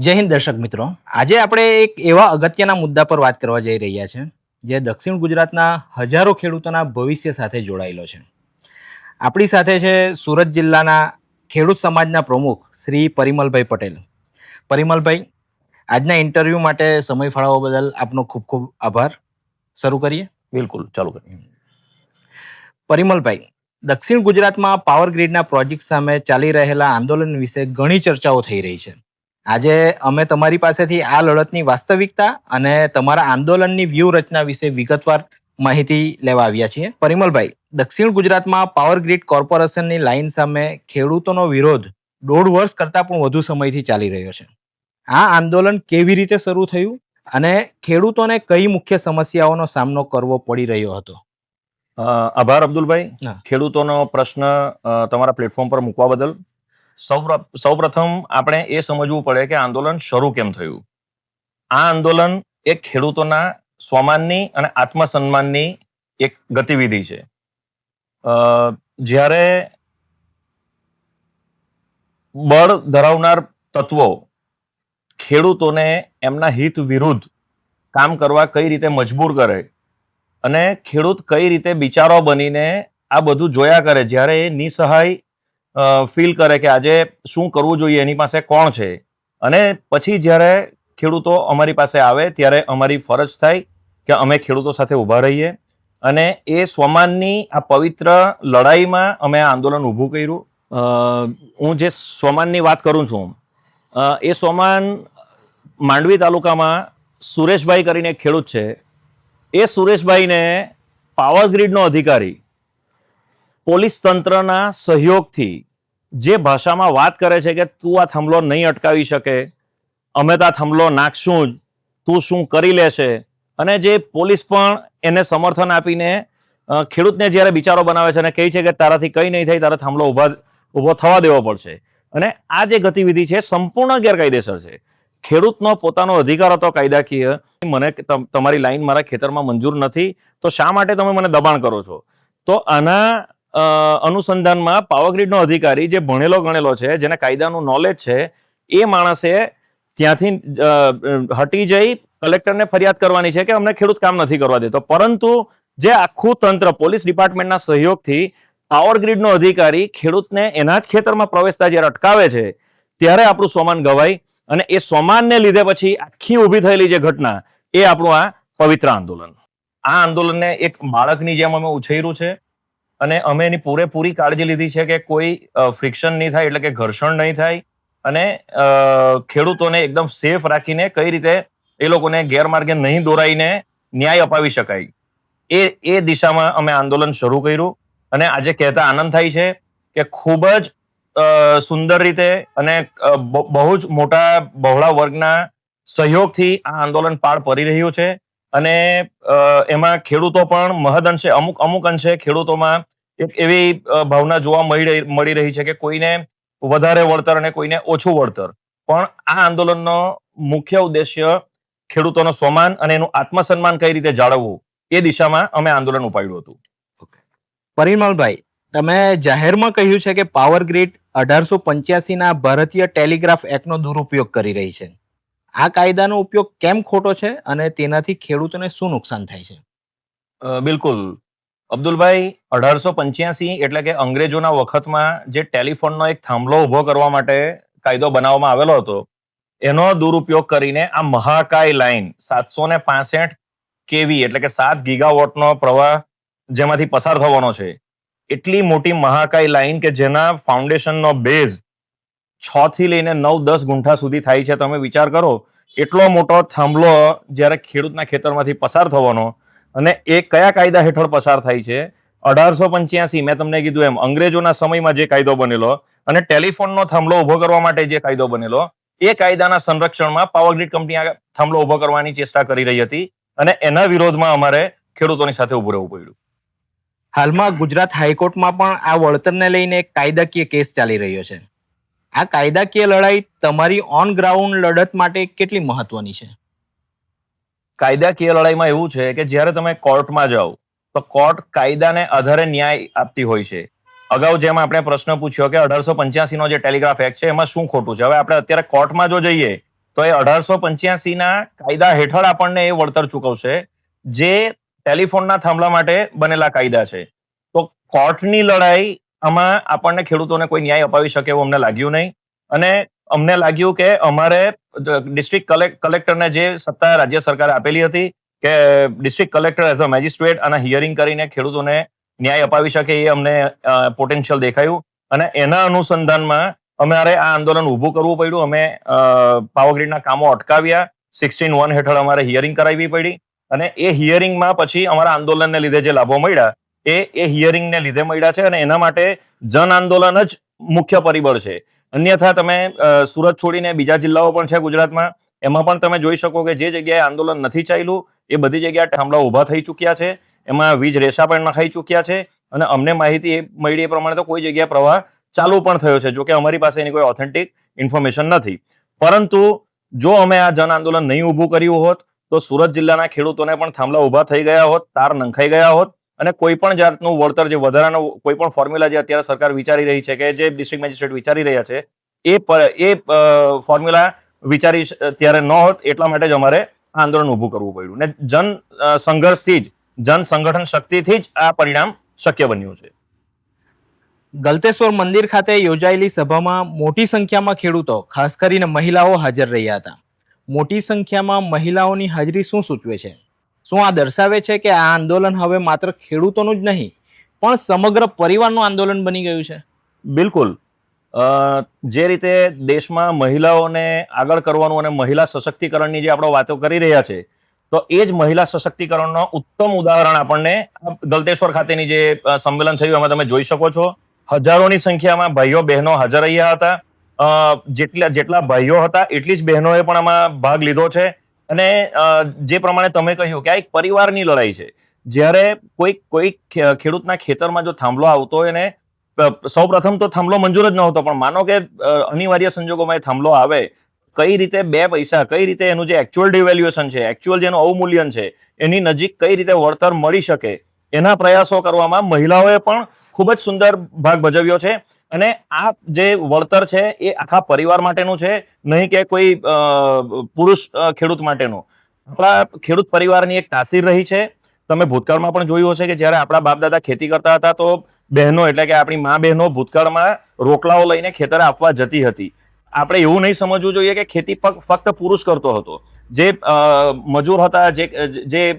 જય હિન્દ દર્શક મિત્રો. આજે આપણે એક એવા અગત્યના મુદ્દા પર વાત કરવા જઈ રહ્યા છે જે દક્ષિણ ગુજરાતના હજારો ખેડૂતોના ભવિષ્ય સાથે જોડાયેલો છે. આપણી સાથે છે સુરત જિલ્લાના ખેડૂત સમાજના પ્રમુખ શ્રી પરિમલભાઈ પટેલ. પરિમલભાઈ આજના ઇન્ટરવ્યૂ માટે સમય ફાળવવા બદલ આપનો ખૂબ ખૂબ આભાર. શરૂ કરીએ? બિલકુલ ચાલુ કરીએ. પરિમલભાઈ દક્ષિણ ગુજરાતમાં પાવર ગ્રીડના પ્રોજેક્ટ સામે ચાલી રહેલા આંદોલન વિશે ઘણી ચર્ચાઓ થઈ રહી છે. આજે અમે તમારી પાસેથી આ લડતની વાસ્તવિકતા અને તમારા આંદોલનની વ્યૂહરચના વિશે વિગતવાર માહિતી લેવા આવ્યા છીએ. પરિમલભાઈ દક્ષિણ ગુજરાતમાં પાવર ગ્રીડ કોર્પોરેશનની લાઇન સામે ખેડૂતોનો વિરોધ દોઢ વર્ષ કરતાં પણ વધુ સમયથી ચાલી રહ્યો છે. આ આંદોલન કેવી રીતે શરૂ થયું અને ખેડૂતોને કઈ મુખ્ય સમસ્યાઓનો સામનો કરવો પડી રહ્યો હતો? આભાર અબ્દુલભાઈ. ખેડૂતોનો પ્રશ્ન તમારા પ્લેટફોર્મ પર મૂકવા બદલ. સૌપ્રથમ આપણે એ સમજવું પડે કે આંદોલન શરૂ કેમ થયું? આ આંદોલન એક ખેડૂતોના સ્વમાનની અને આત્મસન્માનની એક ગતિવિધિ છે. જ્યારે બળ ધરાવનાર તત્વો ખેડૂતોને એમના હિત વિરુદ્ધ કામ કરવા કઈ રીતે મજબૂર કરે અને ખેડૂત કઈ રીતે બિચારો બનીને આ બધું જોયા કરે, જ્યારે એ નિસહાય ફીલ કરે કે આજે શું કરવું જોઈએ, એની પાસે કોણ છે? અને પછી જ્યારે ખેડૂતો અમારી પાસે આવે, ત્યારે અમારી ફરજ થાય કે અમે ખેડૂતો સાથે ઊભા રહીએ. અને એ સ્વમાનની આ પવિત્ર લડાઈમાં અમે આ આંદોલન ઊભું કર્યું. હું જે સ્વમાનની વાત કરું છું એ સ્વમાન માંડવી તાલુકામાં સુરેશભાઈ કરીને ખેડૂત છે. એ સુરેશભાઈને પાવર ગ્રીડનો અધિકારી પોલીસ તંત્રના સહયોગથી જે ભાષામાં વાત કરે છે કે તું આ થાંભલો નહીં અટકાવી શકે, અમે તો આ થાંભલો નાખશું જ, તું શું કરી લેશે? અને જે પોલીસ પણ એને સમર્થન આપીને ખેડૂતને જ્યારે બિચારો બનાવે છે અને કહે છે કે તારાથી કંઈ નહીં થાય, તારે થાંભલો ઊભા, ઊભો થવા દેવો પડશે. અને આ જે ગતિવિધિ છે સંપૂર્ણ ગેરકાયદેસર છે. ખેડૂતનો પોતાનો અધિકાર હતો કાયદાકીય. મને તમ- તમારી લાઈન મારા ખેતરમાં મંજૂર નથી, તો શા માટે તમે મને દબાણ કરો છો? તો આના અનુસંધાનમાં પાવરગ્રીડનો અધિકારી જે ભણેલો ગણેલો છે, જેને કાયદાનું નોલેજ છે, એ માણસે ત્યાંથી હટી જઈ કલેક્ટરને ફરિયાદ કરવાની છે કે અમને ખેડૂત કામ નથી કરવા દેતો. પરંતુ જે આખું તંત્ર, પોલીસ ડિપાર્ટમેન્ટના સહયોગથી પાવરગ્રીડનો અધિકારી ખેડૂતને એના જ ખેતરમાં પ્રવેશતા જ્યારે અટકાવે છે, ત્યારે આપણું સોમાન ગવાય અને એ સોમાનને લીધે પછી આખી ઊભી થયેલી જે ઘટના, એ આપણું આ પવિત્ર આંદોલન. આ આંદોલનને એક બાળકની જેમ અમે ઉછેર્યું છે. અને અમે એની પૂરેપૂરી કાળજી લીધી છે કે કોઈ ફ્રિક્શન નહીં થાય એટલે કે ઘર્ષણ નહીં થાય અને ખેડૂતોને એકદમ સેફ રાખીને કઈ રીતે એ લોકોને ગેરમાર્ગે નહીં દોરાઈને ન્યાય અપાવી શકાય. એ એ દિશામાં અમે આંદોલન શરૂ કર્યું અને આજે કહેતા આનંદ થાય છે કે ખૂબ જ સુંદર રીતે અને બહુ જ મોટા બહોળા વર્ગના સહયોગથી આ આંદોલન પાર પડી રહ્યું છે. અને એમાં ખેડૂતો પણ મહદ અંશે, અમુક અમુક અંશે ખેડૂતોમાં એક એવી ભાવના જોવા મળી રહી મળી રહી છે કે કોઈને વધારે વળતર અને કોઈને ઓછું વળતર. પણ આ આંદોલનનો મુખ્ય ઉદ્દેશ્ય ખેડૂતોનો સ્વમાન અને એનું આત્મસન્માન કઈ રીતે જાળવવું એ દિશામાં અમે આંદોલન ઉપાડ્યું હતું. પરિમલભાઈ, તમે જાહેરમાં કહ્યું છે કે પાવર ગ્રીડ અઢારસો પંચ્યાસીના ભારતીય ટેલિગ્રાફ એક્ટનો દુરુપયોગ કરી રહી છે. આ કાયદાનો ઉપયોગ કેમ ખોટો છે અને તેનાથી ખેડૂતોને શું નુકસાન થાય છે? બિલકુલ. અબ્દુલભાઈ, અઢારસો પંચ્યાસી એટલે કે અંગ્રેજોના વખતમાં જે ટેલિફોનનો એક થાંભલો ઊભો કરવા માટે કાયદો બનાવવામાં આવેલો હતો, એનો દુરુપયોગ કરીને આ મહાકાય લાઈન સાતસો ને પાસઠ કેવી એટલે કે સાત ગીગાવોટનો પ્રવાહ જેમાંથી પસાર થવાનો છે. એટલી મોટી મહાકાય લાઈન કે જેના ફાઉન્ડેશનનો બેઝ છ થી લઈને નવ, દસ ગુંઠા સુધી થાય છે. તમે વિચાર કરો, એટલો મોટો થાંભલો જ્યારે ખેડૂતના ખેતરમાંથી પસાર થવાનો અને એ કયા કાયદા હેઠળ પસાર થાય છે? અઢારસો પંચ્યાસી, મેં તમને કીધું એમ, અંગ્રેજોના સમયમાં જે કાયદો બનેલો અને ટેલિફોનનો થાંભલો ઊભો કરવા માટે જે કાયદો બનેલો, એ કાયદાના સંરક્ષણમાં પાવરગ્રીડ કંપની આ થાંભલો ઊભો કરવાની ચેષ્ટા કરી રહી હતી અને એના વિરોધમાં અમારે ખેડૂતોની સાથે ઉભું રહેવું પડ્યું. હાલમાં ગુજરાત હાઈકોર્ટમાં પણ આ વળતરને લઈને એક કાયદાકીય કેસ ચાલી રહ્યો છે. આ કાયદાકીય લડાઈ તમારી ઓન ગ્રાઉન્ડ લડત માટે કેટલી મહત્વની છે? કાયદાકીય લડાઈમાં એવું છે કે જ્યારે તમે કોર્ટમાં જાઓ, તો કોર્ટ કાયદાને આધારે ન્યાય આપતી હોય છે. અગાઉ જેમ આપણે પ્રશ્ન પૂછ્યો કે અઢારસો પંચ્યાસી નો જે ટેલિગ્રાફ એક્ટ છે, એમાં શું ખોટું છે? હવે આપણે અત્યારે કોર્ટમાં જો જઈએ, તો એ અઢારસો પંચ્યાસી ના કાયદા હેઠળ આપણને એ વળતર ચૂકવશે, જે ટેલિફોનના થાંભલા માટે બનેલા કાયદા છે. તો કોર્ટની લડાઈ આમાં આપણને ખેડૂતોને કોઈ ન્યાય અપાવી શકે એવું અમને લાગ્યું નહીં. અને અમને લાગ્યું કે અમારે ડિસ્ટ્રિક્ટ કલેક્ટરને જે સત્તા રાજ્ય સરકારે આપેલી હતી કે district collector as a magistrate આના હિયરિંગ કરીને ખેડૂતોને ન્યાય અપાવી શકે એ અમને પોટેન્શિયલ દેખાયું. અને એના અનુસંધાનમાં અમારે આ આંદોલન ઊભું કરવું પડ્યું. અમે પાવરગ્રીડના કામો અટકાવ્યા. સિક્સટીન વન હેઠળ અમારે હિયરિંગ કરાવવી પડી. અને એ હિયરિંગમાં પછી અમારા આંદોલનને લીધે જે લાભો મળ્યા એ એ હિયરિંગને લીધે મળ્યા છે અને એના માટે જન આંદોલન જ મુખ્ય પરિબળ છે. અન્યથા તમે સુરત છોડીને બીજા જિલ્લાઓ પણ છે ગુજરાતમાં, એમાં પણ તમે જોઈ શકો કે જે જગ્યાએ આંદોલન નથી ચાલ્યું, એ બધી જગ્યાએ થાંભલા ઊભા થઈ ચૂક્યા છે, એમાં વીજ રેસા પણ નખાઈ ચૂક્યા છે અને અમને માહિતી એ મળી એ પ્રમાણે તો કોઈ જગ્યાએ પ્રવાહ ચાલુ પણ થયો છે, જોકે અમારી પાસે એની કોઈ ઓથેન્ટિક ઇન્ફોર્મેશન નથી. પરંતુ જો અમે આ જન આંદોલન નહીં ઊભું કર્યું હોત, તો સુરત જિલ્લાના ખેડૂતોને પણ થાંભલા ઊભા થઈ ગયા હોત, તાર નંખાઈ ગયા હોત અને કોઈ પણ જાતનું વળતર જે વધારાનો કોઈ પણ ફોર્મ્યુલા જે અત્યારે સરકાર વિચારી રહી છે કે જે ડિસ્ટ્રિક્ટ મેજિસ્ટ્રેટ વિચારી રહ્યા છે, એ એ ફોર્મ્યુલા વિચારી ત્યારે ન હોત એટલા માટે જ અમારે આંદોલન ઊભું કરવું પડ્યું. ને જન સંઘર્ષથી જ, જન સંગઠન શક્તિથી જ આ પરિણામ શક્ય બન્યું છે. ગલતેશ્વર મંદિર ખાતે યોજાયેલી સભામાં મોટી સંખ્યામાં ખેડૂતો, ખાસ કરીને મહિલાઓ હાજર રહ્યા હતા. મોટી સંખ્યામાં મહિલાઓની હાજરી શું સૂચવે છે? શું આ દર્શાવે છે કે આ આંદોલન હવે માત્ર ખેડૂતોનું જ નહીં, પણ સમગ્ર પરિવારનું આંદોલન બની ગયું છે? બિલકુલ. જે રીતે દેશમાં મહિલાઓને આગળ કરવાનું અને મહિલા સશક્તિકરણની જે આપણે વાતો કરી રહ્યા છે, તો એ જ મહિલા સશક્તિકરણનો ઉત્તમ ઉદાહરણ આપણને ગલતેશ્વર ખાતેની જે સંમેલન થયું, એમાં તમે જોઈ શકો છો. હજારોની સંખ્યામાં ભાઈઓ બહેનો હાજર રહ્યા હતા. જેટલા જેટલા ભાઈઓ હતા, એટલી જ બહેનોએ પણ આમાં ભાગ લીધો છે. અને જે પ્રમાણે તમે કહ્યું કે આ એક પરિવારની લડાઈ છે, જ્યારે કોઈ કોઈ ખેડૂતના ખેતરમાં જો થાંભલો આવતો હોય ને સૌ પ્રથમ તો થાંભલો મંજૂર જ ન હોતો, પણ માનો કે અનિવાર્ય સંજોગોમાં એ થાંભલો આવે, કઈ રીતે બે પૈસા, કઈ રીતે એનું જે એકચ્યુઅલ ડિવેલ્યુએશન છે એકચ્યુઅલ જેનું અવમૂલ્યન છે, એની નજીક કઈ રીતે વળતર મળી શકે એના પ્રયાસો કરવામાં મહિલાઓએ પણ ખૂબ જ સુંદર ભાગ ભજવ્યો છે. અને આ જે વળતર છે એ આખા પરિવાર માટેનું છે, નહીં કે કોઈ પુરુષ ખેડૂત માટેનું. આપણા ખેડૂત પરિવારની એક તાસીર રહી છે. તમે ભૂતકાળમાં પણ જોયું હશે કે જ્યારે આપણા બાપ દાદા ખેતી કરતા હતા તો બહેનો એટલે કે આપણી મા બહેનો ભૂતકાળમાં રોકલાઓ લઈને ખેતરે આપવા જતી હતી. આપણે એવું નહીં સમજવું જોઈએ કે ખેતી ફક- ફક્ત પુરુષ કરતો હતો. જે મજૂર હતા, જે જે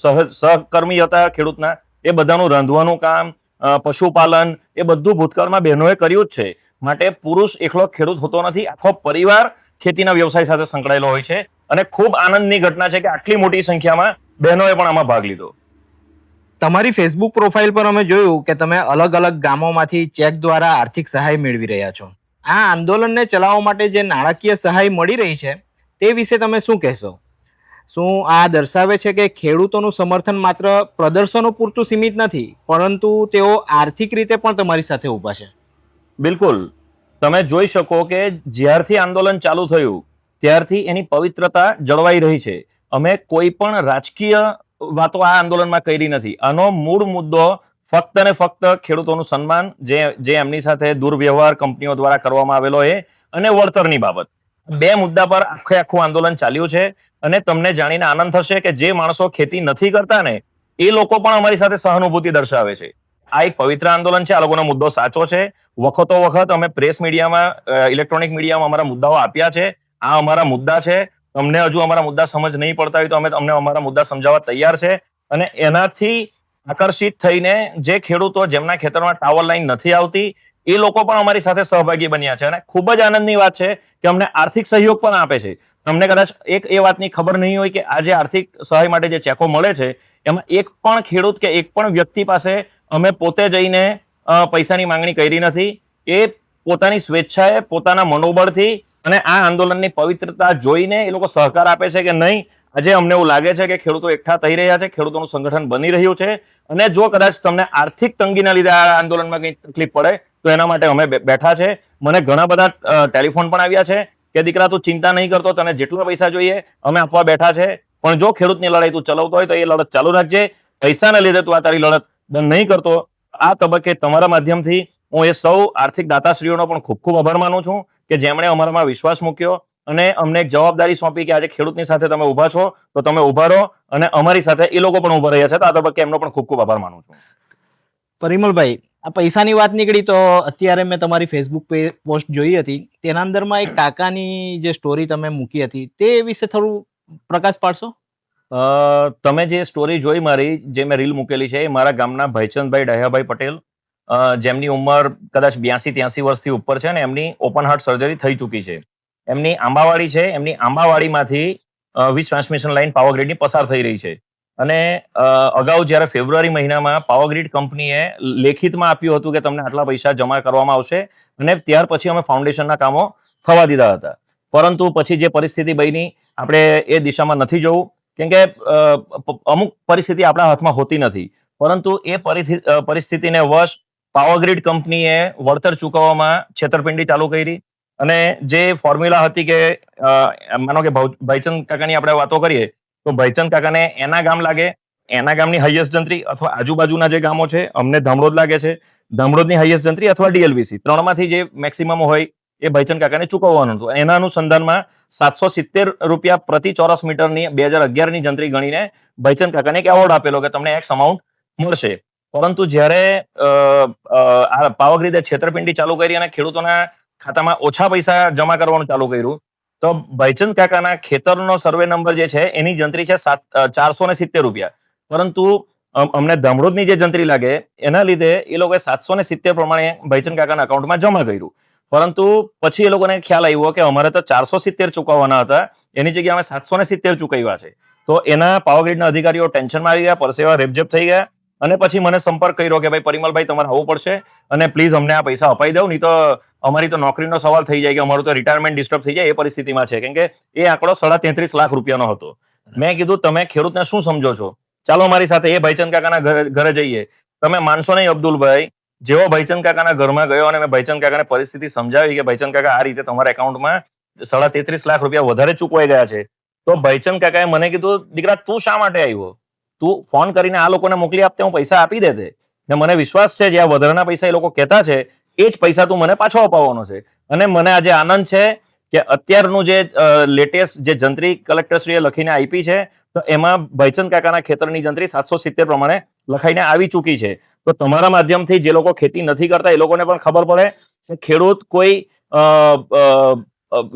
સહ, સહકર્મી હતા ખેડૂતના, એ બધાનું રાંધવાનું કામ પશુપાલન, એ બધું ભૂતકાળમાં બહેનોએ કર્યું જ છે. માટે પુરુષ એકલો ખેડૂત હોતો નથી. આખો પરિવાર ખેતીના વ્યવસાય સાથે સંકળાયેલો હોય છે. અને ખૂબ આનંદની ઘટના છે કે આટલી મોટી સંખ્યામાં બહેનોએ પણ આમાં ભાગ લીધો. તમારી ફેસબુક પ્રોફાઇલ પર અમે જોયું કે તમે અલગ અલગ ગામોમાંથી ચેક દ્વારા આર્થિક સહાય મેળવી રહ્યા છો. આ આંદોલનને ચલાવવા માટે જે નાણાકીય સહાય મળી રહી છે, તે વિશે તમે શું કહેશો? શું આ દર્શાવે છે કે ખેડૂતોનું સમર્થન માત્ર પ્રદર્શનો પૂરતું સીમિત નથી, પરંતુ તેઓ આર્થિક રીતે પણ તમારી સાથે ઊભા છે? બિલકુલ. તમે જોઈ શકો કે જ્યારથી આંદોલન ચાલુ થયું, ત્યારથી એની પવિત્રતા જળવાઈ રહી છે. અમે કોઈ પણ રાજકીય વાતો આ આંદોલનમાં કરી નથી. આનો મૂળ મુદ્દો ફક્ત ને ફક્ત ખેડૂતોનું સન્માન જે જે એમની સાથે દુર્વ્યવહાર કંપનીઓ દ્વારા કરવામાં આવેલો એ અને વળતરની બાબત. બે મુદ્દા પર આખે આખું આંદોલન ચાલ્યું છે અને તમને જાણીને આનંદ થશે કે જે માણસો ખેતી નથી કરતા ને, એ લોકો પણ અમારી સાથે સહાનુભૂતિ દર્શાવે છે. આ એક પવિત્ર આંદોલન છે, આ લોકોનો મુદ્દો સાચો છે. વખતો વખત અમે પ્રેસ મીડિયામાં ઇલેક્ટ્રોનિક મીડિયામાં અમારા મુદ્દાઓ આપ્યા છે. આ અમારા મુદ્દા છે. તમને હજુ અમારા મુદ્દા સમજ નહીં પડતા હોય તો અમે અમને અમારા મુદ્દા સમજાવવા તૈયાર છે. અને એનાથી આકર્ષિત થઈને જે ખેડૂતો જેમના ખેતરમાં ટાવર લાઈન નથી આવતી, એ લોકો પણ અમારી સાથે સહભાગી બન્યા છે. અને ખૂબ જ આનંદની વાત છે કે અમને આર્થિક સહયોગ પણ આપે છે. તમને કદાચ એક એ વાતની ખબર નહીં હોય કે આજે આર્થિક સહાય માટે જે ચેકો મળે છે, એમાં એક પણ ખેડૂત કે એક પણ વ્યક્તિ પાસે અમે પોતે જઈને પૈસાની માંગણી કરી નથી. એ પોતાની સ્વેચ્છાએ પોતાના મનોબળથી અને આ આંદોલનની પવિત્રતા જોઈને એ લોકો સહકાર આપે છે કે નહીં? આજે અમને એવું લાગે છે કે ખેડૂતો એકઠા થઈ રહ્યા છે, ખેડૂતોનું સંગઠન બની રહ્યું છે. અને જો કદાચ તમને આર્થિક તંગીના લીધે આ આંદોલનમાં કંઈ તકલીફ પડે, તો એના માટે અમે બેઠા છે. મને ઘણા બધા ટેલિફોન પણ આવ્યા છે કે દીકરા તું ચિંતા નહીં કરતો, તને જેટલા પૈસા જોઈએ, અમે આપવા બેઠા છે. પણ જો ખેડૂતની લડાઈ તું ચલાવતો હોય તો એ લડત ચાલુ રાખજે. પૈસાના લીધે તું આ તારી લડત દંડ નહીં કરતો. આ તબક્કે તમારા માધ્યમથી હું એ સૌ આર્થિક દાતાશ્રીઓનો પણ ખૂબ ખૂબ આભાર માનું છું. કે જેમણે અમારામાં વિશ્વાસ મૂક્યો અને અમને એક જવાબદારી સોંપી કે આજે ખેડૂતની સાથે તમે ઊભા છો તો તમે ઊભા રહો અને અમારી સાથે એ લોકો પણ ઊભા રહ્યા છે. તો આ તબક્કે એમનો પણ ખૂબ ખૂબ આભાર માનું છું. પરિમલભાઈ આ પૈસાની વાત નીકળી તો અત્યારે મેં તમારી ફેસબુક પે પોસ્ટ જોઈ હતી. તેના અંદરમાં એક કાકાની જે સ્ટોરી તમે મૂકી હતી તે વિશે થોડું પ્રકાશ પાડશો? તમે જે સ્ટોરી જોઈ મારી જે મેં રીલ મૂકેલી છે એ મારા ગામના ભાઈચંદભાઈ ડહ્યાભાઈ પટેલ જેમની ઉંમર કદાચ બ્યાસી ત્યાસી વર્ષથી ઉપર છે ને, એમની ઓપન હાર્ટ સર્જરી થઈ ચૂકી છે. એમની આંબાવાડી છે, એમની આંબાવાડીમાંથી વીજ ટ્રાન્સમિશન લાઇન પાવરગ્રીડની પસાર થઈ રહી છે. અને અગાઉ જ્યારે ફેબ્રુઆરી મહિનામાં પાવરગ્રીડ કંપનીએ લેખિતમાં આપ્યું હતું કે તમને આટલા પૈસા જમા કરવામાં આવશે, અને ત્યાર પછી અમે ફાઉન્ડેશનના કામો થવા દીધા હતા. પરંતુ પછી જે પરિસ્થિતિ બની, આપણે એ દિશામાં નથી જવું, કેમ કે અમુક પરિસ્થિતિ આપણા હાથમાં હોતી નથી. પરંતુ એ પરિસ્થિ- પરિસ્થિતિને વશ પાવરગ્રીડ કંપનીએ વળતર ચૂકવવામાં છેતરપિંડી ચાલુ કરી અને જે ફોર્મ્યુલા હતી કે માનો કે ભાઈચંદ કાકાની આપણે વાતો કરીએ, તો ભાઈચંદ કાકાને એના ગામ લાગે, એના ગામની હાઈએસ્ટ જંત્રી અથવા આજુબાજુના જે ગામો છે, અમને ધામડોદ લાગે છે ધામડોદની હાઈએસ્ટ જંત્રી અથવા ડીએલવીસી ત્રણમાંથી જે મેક્સિમમ હોય એ ભાઈચંદ કાકાને ચૂકવવાનું હતું. એના અનુસંધાનમાં સાતસો સિત્તેર રૂપિયા પ્રતિ ચોરસ મીટરની બે હજાર અગિયારની જંત્રી ગણીને ભાઈચંદ કાકાને એક એવોર્ડ આપેલો કે તમને એક્સ અમાઉન્ટ મળશે. પરંતુ જ્યારે આ પાવરગ્રીડે છેતરપિંડી ચાલુ કરી અને ખેડૂતોના ખાતામાં ઓછા પૈસા જમા કરવાનું ચાલુ કર્યું, તો ભાઈચંદ કાકાના ખેતરનો સર્વે નંબર જે છે, એની જંત્રી છે સાત ચારસો ને સિત્તેર રૂપિયા. પરંતુ, અમ- અમને ધમરોદની જે જંત્રી લાગે, એના લીધે એ લોકોએ સાતસો ને સિત્તેર પ્રમાણે ભાઈચંદ કાકાના અકાઉન્ટમાં જમા કર્યું. પરંતુ પછી એ લોકોને ખ્યાલ આવ્યો કે અમારે તો ચારસો સિત્તેર ચૂકવવાના હતા, એની જગ્યાએ અમે સાતસો ને સિત્તેર ચૂકવ્યા છે. તો એના પાવરગ્રીડના અધિકારીઓ ટેન્શનમાં આવી ગયા, પરસેવા રેપઝેપ થઈ ગયા અને પછી મને સંપર્ક કર્યો કે ભાઈ, પરિમલભાઈ, તમારે આવવું પડશે અને પ્લીઝ અમને આ પૈસા અપાઈ દઉં નહીં તો અમારી તો નોકરીનો સવાલ થઈ જાય કે અમારું તો રિટાયરમેન્ટ ડિસ્ટર્બ થઈ જાય એ પરિસ્થિતિમાં છે. કેમ કે એ આંકડો સાડા તેત્રીસ લાખ રૂપિયાનો હતો. મેં કીધું, તમે ખેડૂતને શું સમજો છો? ચાલો મારી સાથે એ ભાઈચંદ કાકાના ઘરે- જઈએ. તમે માનશો નહીં, અબ્દુલભાઈ? જેવો ભાઈચંદ કાકાના ઘરમાં ગયો અને મેં ભાઈચંદ કાકાને પરિસ્થિતિ સમજાવી કે ભાઈચંદ કાકા આ રીતે તમારા એકાઉન્ટમાં સાડા તેત્રીસ લાખ રૂપિયા વધારે ચૂકવાઈ ગયા છે. તો ભાઈચંદ કાકાએ મને કીધું, દીકરા, તું શા માટે આવ્યો? તું ફોન કરીને આ લોકોને મોકલી આપતે, હું પૈસા આપી દેતે ને મને વિશ્વાસ છે, જે આ વધારાના પૈસા એ લોકો કહેતા છે, એ જ પૈસા તું મને પાછો અપાવવાનો છે. અને મને આજે આનંદ છે કે અત્યારનું જે લેટેસ્ટ જે જંત્રી કલેક્ટરશ્રીએ લખીને આપી છે, તો એમાં ભાઈચંદ કાકાના ખેતરની જંત્રી સાતસો સિત્તેર પ્રમાણે લખાઈને આવી ચૂકી છે. તો તમારા માધ્યમથી જે લોકો ખેતી નથી કરતા, એ લોકોને પણ ખબર પડે કે ખેડૂત કોઈ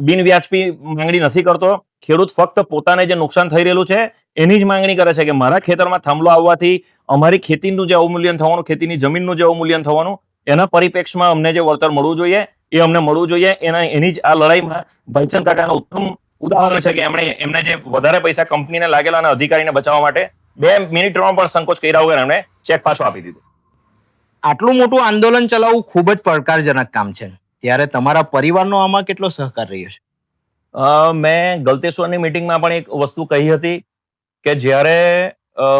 બિનવ્યાજબી માંગણી નથી કરતો. ખેડૂત ફક્ત પોતાને જે નુકસાન થઈ રહેલું છે, એની જ માંગણી કરે છે કે મારા ખેતરમાં થાંભલો આવવાથી અમારી ખેતીનું જે અવમૂલ્યન થવાનું, ખેતીની જમીનનું જે અવમૂલ્યન થવાનું, એના પરિપ્રેક્ષમાં અમને જે વળતર મળવું જોઈએ, એ અમને મળવું જોઈએ. એના, એની જ આ લડાઈમાં ભાઈચંદ કાકાનું ઉત્તમ ઉદાહરણ છે કે એમણે એમને જે વધારે પૈસા કંપનીને લાગેલા અને અધિકારીને બચાવવા માટે બે મિનિટમાં પણ સંકોચ કર્યા વગર એમણે ચેક પાછો આપી દીધો. આટલું મોટું આંદોલન ચલાવવું ખૂબ જ પડકારજનક કામ છે. ત્યારે તમારા પરિવારનો આમાં કેટલો સહકાર રહ્યો છે? મેં ગલતેશ્વરની મિટિંગમાં પણ એક વસ્તુ કહી હતી કે જ્યારે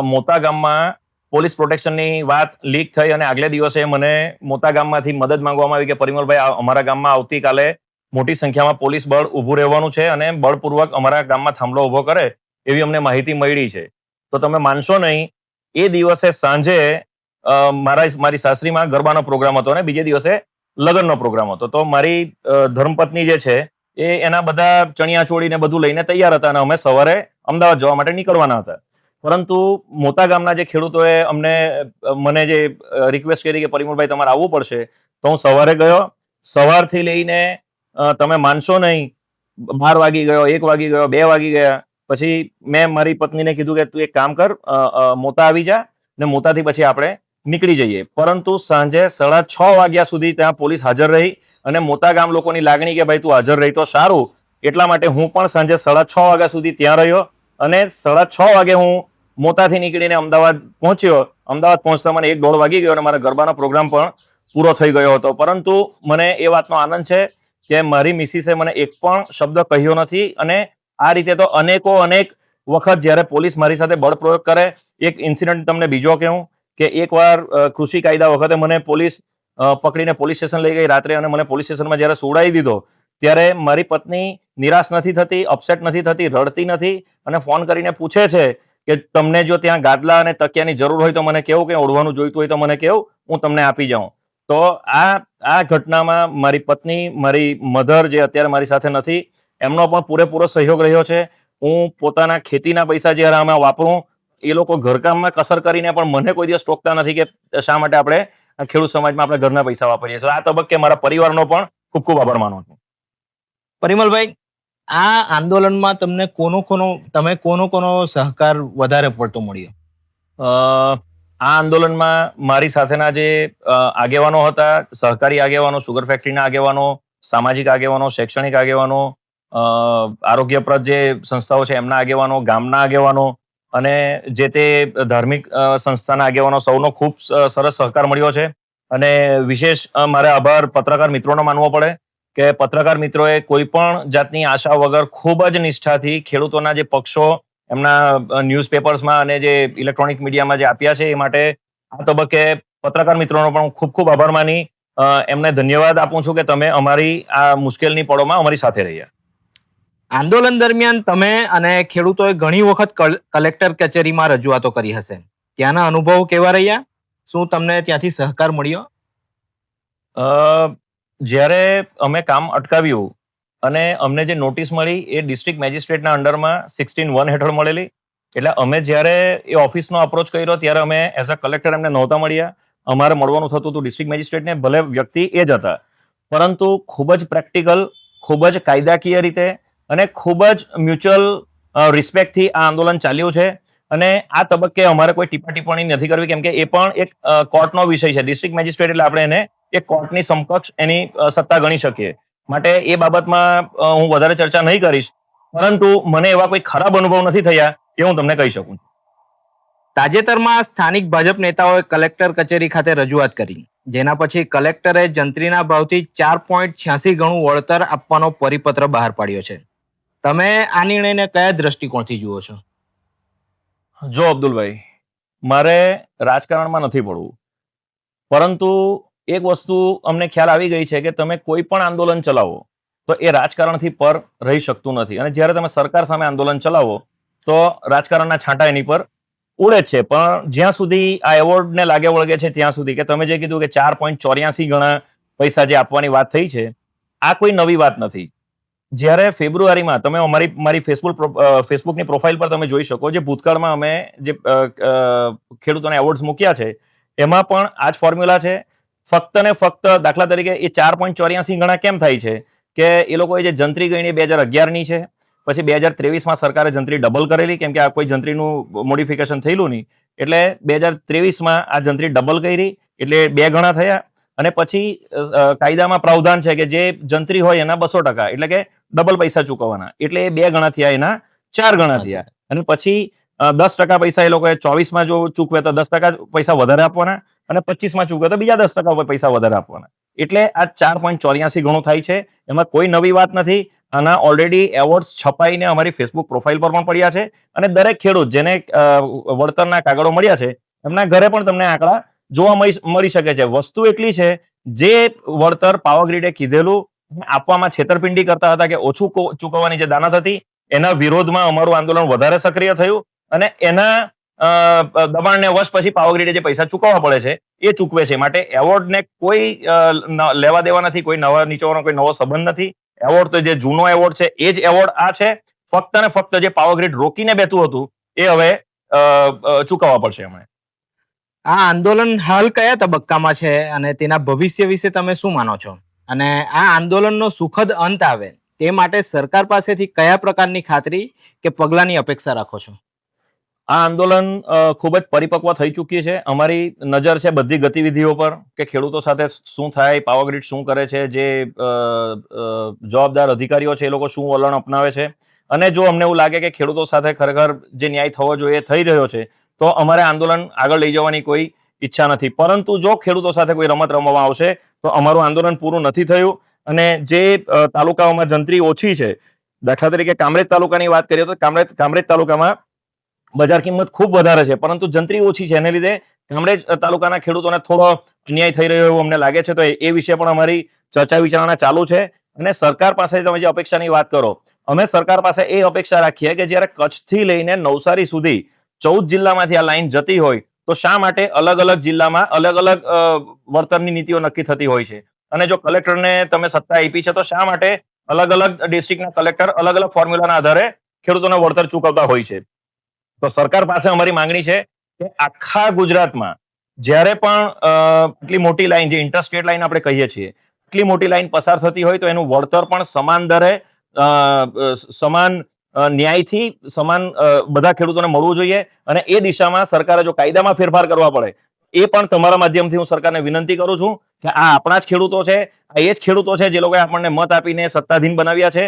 મોતા ગામમાં પોલીસ પ્રોટેક્શનની વાત લીક થઈ અને આગલે દિવસે મને મોતા ગામમાંથી મદદ માંગવામાં આવી કે પરિમલભાઈ અમારા ગામમાં આવતીકાલે મોટી સંખ્યામાં પોલીસ બળ ઊભું રહેવાનું છે અને બળપૂર્વક અમારા ગામમાં થાંભલો ઊભો કરે એવી અમને માહિતી મળી છે. તો તમે માનશો નહીં, એ દિવસે સાંજે મારા, મારી સાસરીમાં ગરબાનો પ્રોગ્રામ હતો અને બીજે દિવસે લગ્નનો પ્રોગ્રામ હતો. તો મારી ધર્મપત્ની જે છે, એ એના બધા ચણિયા ચોળી ને બધું લઈને તૈયાર હતા અને અમે સવારે અમદાવાદ જવા માટે નીકળવાના હતા. પરંતુ મોટા ગામના જે ખેડૂતોએ અમને મને જે રિક્વેસ્ટ કરી કે પરિમલભાઈ તમારે આવવું પડશે, તો હું સવારે ગયો. સવારથી લઈને તમે માનશો નહીં, બાર વાગી ગયો, એક વાગી ગયો, બે વાગી ગયા. પછી મેં મારી પત્નીને કીધું કે તું એક કામ કર મોતા આવી જા ને મોતાથી પછી આપણે નીકળી જઈએ. પરંતુ સાંજે સાડા છ વાગ્યા સુધી ત્યાં પોલીસ હાજર રહી અને મોટા ગામ લોકોની લાગણી કે ભાઈ તું હાજર રહી તો સારું. એટલા માટે હું પણ સાંજે સાડા છ વાગ્યા સુધી ત્યાં રહ્યો અને સાડા છ વાગે હું મોતાથી નીકળીને અમદાવાદ પહોંચ્યો. અમદાવાદ પહોંચતા મને એક દોઢ વાગી ગયો અને મારા ગરબાનો પ્રોગ્રામ પણ પૂરો થઈ ગયો હતો. પરંતુ મને એ વાતનો આનંદ છે કે મારી મિસિસે મને એક પણ શબ્દ કહ્યો નથી અને આ રીતે તો અનેકો અનેક વખત જ્યારે પોલીસ મારી સાથે બળપ્રયોગ કરે, એક ઇન્સિડન્ટ તમને બીજો કહું કે એકવાર કૃષિ કાયદા વખતે મને પોલીસ પકડીને પોલીસ સ્ટેશન લઈ ગઈ રાત્રે અને મને પોલીસ સ્ટેશનમાં જ્યારે સુવડાવી દીધો, ત્યારે મારી પત્ની નિરાશ નથી થતી, અપસેટ નથી થતી, રડતી નથી અને ફોન કરીને પૂછે છે કે તમને જો ત્યાં ગાદલા અને તકિયાની જરૂર હોય તો મને કેવું કે ઓઢવાનું જોઈતું હોય તો મને કેવું, હું તમને આપી જાઉં. તો આ આ ઘટનામાં મારી પત્ની, મારી મધર જે અત્યારે મારી સાથે નથી, એમનો પણ પૂરેપૂરો સહયોગ રહ્યો છે. હું પોતાના ખેતીના પૈસા જ્યારે આમાં વાપરું એ લોકો ઘરકામમાં કસર કરીને પણ મને કોઈ દિવસ ટોકતા નથી કે શા માટે આપણે ખેડૂત સમાજમાં આપણે ઘરના પૈસા વાપરીએ. છીએ આ તબક્કે મારા પરિવારનો પણ ખૂબ ખૂબ આભાર માનું છું. પરિમલભાઈ આ આંદોલનમાં તમને કોનો કોનો તમે કોનો કોનો સહકાર વધારે પડતો મળ્યો? અ, આ આંદોલનમાં મારી સાથેના જે આગેવાનો હતા સહકારી આગેવાનો સુગર ફેક્ટરીના આગેવાનો સામાજિક આગેવાનો શૈક્ષણિક આગેવાનો આરોગ્યપ્રદ જે સંસ્થાઓ છે એમના આગેવાનો ગામના આગેવાનો અને જે તે ધાર્મિક સંસ્થાના આગેવાનો સૌનો ખૂબ સરસ સહકાર મળ્યો છે. અને વિશેષ મારે આભાર પત્રકાર મિત્રોનો માનવો પડે કે પત્રકાર મિત્રોએ કોઈ પણ જાતની આશા વગર ખૂબ જ નિષ્ઠાથી ખેડૂતોના જે પક્ષો એમના ન્યૂઝપેપર્સમાં અને જે ઇલેક્ટ્રોનિક મીડિયામાં જે આપ્યા છે એ માટે આ તબક્કે પત્રકાર મિત્રોનો પણ ખૂબ ખૂબ આભાર માની. એમને ધન્યવાદ આપું છું કે તમે અમારી આ મુશ્કેલની પળોમાં અમારી સાથે રહ્યા. આંદોલન દરમિયાન તમે અને ખેડૂતોએ ઘણી વખત કલ- કલેક્ટર કચેરીમાં રજૂઆતો કરી હશે. ત્યાંના અનુભવ કેવા રહ્યા? શું તમને ત્યાંથી સહકાર મળ્યો? જ્યારે અમે કામ અટકાવ્યું અને અમને જે નોટિસ મળી એ ડિસ્ટ્રિક્ટ મેજિસ્ટ્રેટના અંડરમાં સિક્સટીન વન હેઠળ મળેલી. એટલે અમે જ્યારે એ ઓફિસનો અપ્રોચ કર્યો ત્યારે અમે એઝ અ કલેક્ટર એમને નહોતા મળ્યા. અમારે મળવાનું થતું હતું ડિસ્ટ્રિક્ટ મેજિસ્ટ્રેટને, ભલે વ્યક્તિ એ જ હતા. પરંતુ ખૂબ જ પ્રેક્ટિકલ, ખૂબ જ કાયદાકીય રીતે અને ખૂબ જ મ્યુચ્યુઅલ રિસ્પેક્ટથી આ આંદોલન ચાલ્યું છે. અને આ તબક્કે અમારે કોઈ ટીપા ટિપ્પણી નથી કરવી, કેમ કે એ પણ એક કોર્ટનો વિષય છે. ડિસ્ટ્રિક્ટ મેજિસ્ટ્રેટ એટલે આપણે એને એક કોર્ટની સમકક્ષ એની સત્તા ગણી શકીએ. માટે એ બાબતમાં હું વધારે ચર્ચા નહીં કરીશ. પરંતુ મને એવા કોઈ ખરાબ અનુભવ નથી થયા એ હું તમને કહી શકું તાજેતરમાં સ્થાનિક ભાજપ નેતાઓએ કલેક્ટર કચેરી ખાતે રજૂઆત કરી, જેના પછી કલેક્ટરે જંત્રીના ભાવથી ચાર પોઈન્ટ છ્યાસી ગણું વળતર આપવાનો પરિપત્ર બહાર પાડ્યો છે. તમે આ નિર્ણયને કયા દ્રષ્ટિકોણથી જુઓ છો? જો અબ્દુલભાઈ, મારે રાજકારણમાં નથી પડવું. પરંતુ એક વસ્તુ અમને ખ્યાલ આવી ગઈ છે કે તમે કોઈ પણ આંદોલન ચલાવો, તો એ રાજકારણથી પર રહી શકતું નથી. અને જ્યારે તમે સરકાર સામે આંદોલન ચલાવો, તો રાજકારણના છાંટા એની પર ઉડે છે. પણ જ્યાં સુધી આ એવોર્ડને લાગે વળગે છે, ત્યાં સુધી કે તમે જે કીધું કે ચાર પોઈન્ટ ચોર્યાસી ગણા પૈસા જે આપવાની વાત થઈ છે, આ કોઈ નવી વાત નથી. જ્યારે ફેબ્રુઆરીમાં તમે અમારી, મારી ફેસબુક ફેસબુકની પ્રોફાઇલ પર તમે જોઈ શકો જે ભૂતકાળમાં અમે જે ખેડૂતોને એવોર્ડ્સ મૂક્યા છે, એમાં પણ આ જ ફોર્મ્યુલા છે. ફક્ત ને ફક્ત દાખલા તરીકે એ ચાર પોઈન્ટ ચોર્યાસી ગણા કેમ થાય છે? કે એ લોકોએ જે જંત્રી ગણી બે હજાર અગિયારની છે, પછી બે હજાર ત્રેવીસમાં સરકારે જંત્રી ડબલ કરેલી, કેમ કે આ કોઈ જંત્રીનું મોડિફિકેશન થયેલું નહીં. એટલે બે હજાર ત્રેવીસમાં આ જંત્રી ડબલ કરી, એટલે બે ગણા થયા, અને પછી કાયદામાં પ્રાવધાન છે કે જે જંત્રી હોય એના બસો ટકા. એટલે કે ડબલ પૈસા ચૂકવવાના. એટલે એ બે ગણા થયા એના ચાર ગણા થયા. અને પછી દસ ટકા પૈસા એ લોકોએ ચોવીસમાં જો ચૂકવે તો દસ ટકા પૈસા વધારે આપવાના અને પચીસમાં ચૂકવે તો બીજા દસ ટકા પૈસા વધારે આપવાના. એટલે આ ચાર પોઈન્ટ ચોર્યાસી ગણું થાય છે. એમાં કોઈ નવી વાત નથી. આના ઓલરેડી એવોર્ડ્સ છપાઈને અમારી ફેસબુક પ્રોફાઇલ પર પણ પડ્યા છે. અને દરેક ખેડૂત જેને વળતરના કાગળો મળ્યા છે એમના ઘરે પણ તમને આંકડા જોવા મળી મળી શકે છે. વસ્તુ એટલી છે જે વળતર પાવરગ્રીડે કીધેલું આપવામાં છેતરપિંડી કરતા હતા કે ઓછું ચૂકવવાની જે દાનત હતી, એના વિરોધમાં અમારું આંદોલન વધારે સક્રિય થયું અને એના દબાણને વશ પછી પાવરગ્રીડે જે પૈસા ચૂકવવા પડે છે, એ ચૂકવે છે. માટે એવોર્ડને કોઈ લેવા દેવા નથી, કોઈ નવા નીચવાનો, કોઈ નવો સંબંધ નથી. એવોર્ડ તો જે જૂનો એવોર્ડ છે, એ જ એવોર્ડ આ છે. ફક્ત ને ફક્ત જે પાવરગ્રીડ રોકીને બેઠું હતું, એ હવે ચૂકવવા પડશે એમણે. આ આંદોલન હાલ કયા તબક્કામાં છે અને તેના ભવિષ્ય વિશે તમે શું માનો છો? અને આ આંદોલનનો સુખદ અંત આવે તે માટે સરકાર પાસેથી કયા પ્રકારની ખાતરી કે પગલાંની અપેક્ષા રાખો છો? આ આંદોલન ખૂબ જ પરિપક્વ થઈ ચૂકી છે. અમારી નજર છે બધી ગતિવિધિઓ પર કે ખેડૂતો સાથે શું થાય પાવરગ્રીડ શું કરે છે, જે જવાબદાર અધિકારીઓ છે એ લોકો શું વલણ અપનાવે છે. અને જો અમને એવું લાગે કે ખેડૂતો સાથે ખરેખર જે ન્યાય થવો જોઈએ થઈ રહ્યો છે, તો અમારે આંદોલન આગળ લઈ જવાની કોઈ ઈચ્છા નથી. પરંતુ જો ખેડૂતો સાથે કોઈ રમત રમવામાં આવશે તો અમારું આંદોલન પૂરું નથી થયું. અને જે તાલુકાઓમાં જંત્રી ઓછી છે, દાખલા તરીકે કામરેજ તાલુકાની વાત કરીએ તો કામરેજ કામરેજ તાલુકામાં બજાર કિંમત ખૂબ વધારે છે, પરંતુ જંત્રી ઓછી છે. એને લીધે કામરેજ તાલુકાના ખેડૂતોને થોડો અન્યાય થઈ રહ્યો એવું અમને લાગે છે. તો એ વિશે પણ અમારી ચર્ચા વિચારણા ચાલુ છે. અને સરકાર પાસે તમે જે અપેક્ષાની વાત કરો, અમે સરકાર પાસે એ અપેક્ષા રાખીએ કે જ્યારે કચ્છથી લઈને નવસારી સુધી ચૌદ જિલ્લામાંથી આ લાઈન જતી હોય તો શા માટે અલગ અલગ જિલ્લામાં અલગ અલગ વર્તનની નીતિઓ નક્કી થતી હોય છે? અને જો કલેક્ટરને તમે સત્તા આપી છે, તો શા માટે અલગ અલગ ડિસ્ટ્રિક્ટના કલેક્ટર અલગ અલગ ફોર્મ્યુલાના આધારે ખેડૂતોને વળતર ચૂકવતા હોય છે? તો સરકાર પાસે અમારી માંગણી છે કે આખા ગુજરાતમાં જ્યારે પણ આટલી મોટી લાઈન, જે ઇન્ટરસ્ટેટ લાઈન આપણે કહીએ છીએ, એટલી મોટી લાઈન પસાર થતી હોય તો એનું વળતર પણ સમાન દરે સમાન ન્યાયથી સમાન બધા ખેડૂતોને મળવું જોઈએ અને એ દિશામાં સરકારે જો કાયદામાં ફેરફાર કરવા પડે, એ પણ તમારા માધ્યમથી હું સરકારને વિનંતી કરું છું કે આ આપણા જ ખેડૂતો છે, આ એ જ ખેડૂતો છે જે લોકોએ આપણને મત આપીને સત્તાધીન બનાવ્યા છે.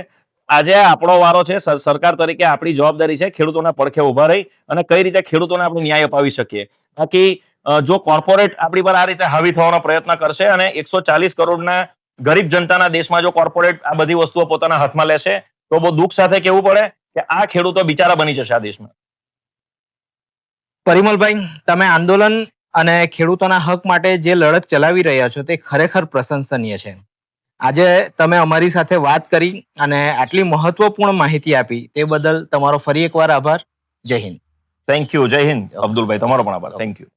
આજે આપણો વારો છે, સર- સરકાર તરીકે આપણી જવાબદારી છે ખેડૂતોના પડખે ઊભા રહી અને કઈ રીતે ખેડૂતોને આપણે ન્યાય અપાવી શકીએ. બાકી જો કોર્પોરેટ આપણી પર આ રીતે હાવી થવાનો પ્રયત્ન કરશે અને એકસો ચાલીસ કરોડના ગરીબ જનતાના દેશમાં જો કોર્પોરેટ આ બધી વસ્તુઓ પોતાના હાથમાં લેશે તો બહુ દુઃખ સાથે કેવું પડે કે આ ખેડૂતો બિચારા બની જશે આ દેશમાં? પરિમલભાઈ તમે આંદોલન અને ખેડૂતોના હક માટે જે લડત ચલાવી રહ્યા છો તે ખરેખર પ્રશંસનીય છે. આજે તમે અમારી સાથે વાત કરી અને આટલી મહત્વપૂર્ણ માહિતી આપી તે બદલ તમારો ફરી એકવાર આભાર. જય હિન્દ. થેન્ક યુ જય હિન્દ. અબ્દુલભાઈ તમારો પણ આભાર. Thank you